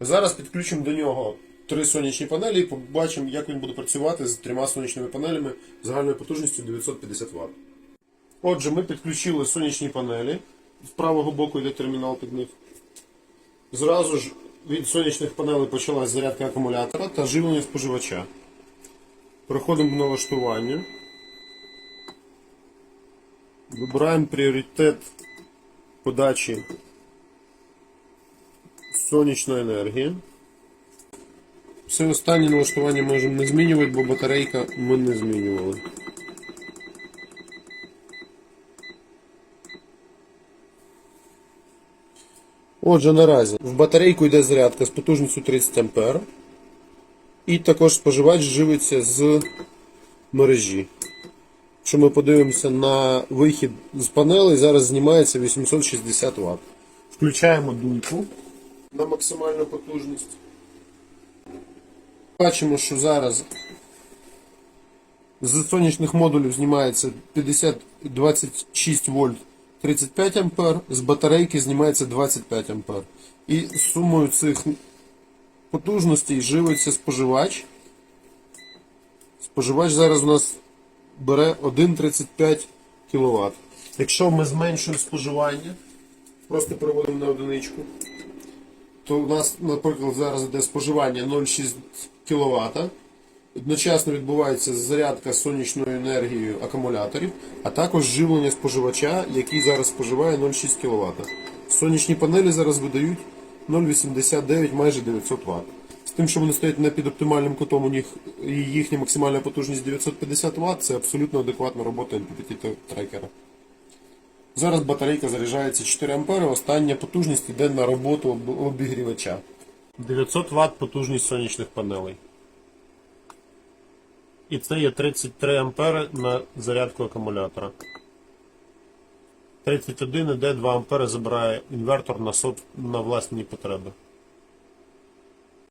Зараз підключимо до нього три сонячні панелі і побачимо, як він буде працювати з трьома сонячними панелями загальною потужністю 950 Вт. Отже, ми підключили сонячні панелі. З правого боку йде термінал під них. Зразу ж від сонячних панелей почалась зарядка акумулятора та живлення споживача. Проходимо в налаштування. Вибираємо пріоритет подачі сонячної енергії. Все останнє налаштування можемо не змінювати, бо батарейка ми не змінювали. Отже, наразі в батарейку йде зарядка з потужністю 30 А. І також споживач живиться з мережі. Якщо ми подивимося на вихід з панелей, зараз знімається 860 Вт. Включаємо дуйку на максимальну потужність. Бачимо, що зараз з сонячних модулів знімається 50, 26 вольт 35 ампер, з батарейки знімається 25 ампер. І сумою цих потужностей живиться споживач. Споживач зараз у нас бере 1,35 кВт. Якщо ми зменшуємо споживання, просто проводимо на одиничку, то у нас, наприклад, зараз йде споживання 0,6 кВт. Одночасно відбувається зарядка сонячною енергією акумуляторів, а також живлення споживача, який зараз споживає 0,6 кВт. Сонячні панелі зараз видають 0,89 майже 900 Вт. З тим, що вони стоять не під оптимальним кутом, у них і їхня максимальна потужність 950 Вт, це абсолютно адекватна робота MPPT трекера. Зараз батарейка заряджається 4 А, остання потужність йде на роботу обігрівача. 900 Вт потужність сонячних панелей. І це є 33 ампери на зарядку акумулятора. 31 іде 2 ампери забирає інвертор на, сот, на власні потреби.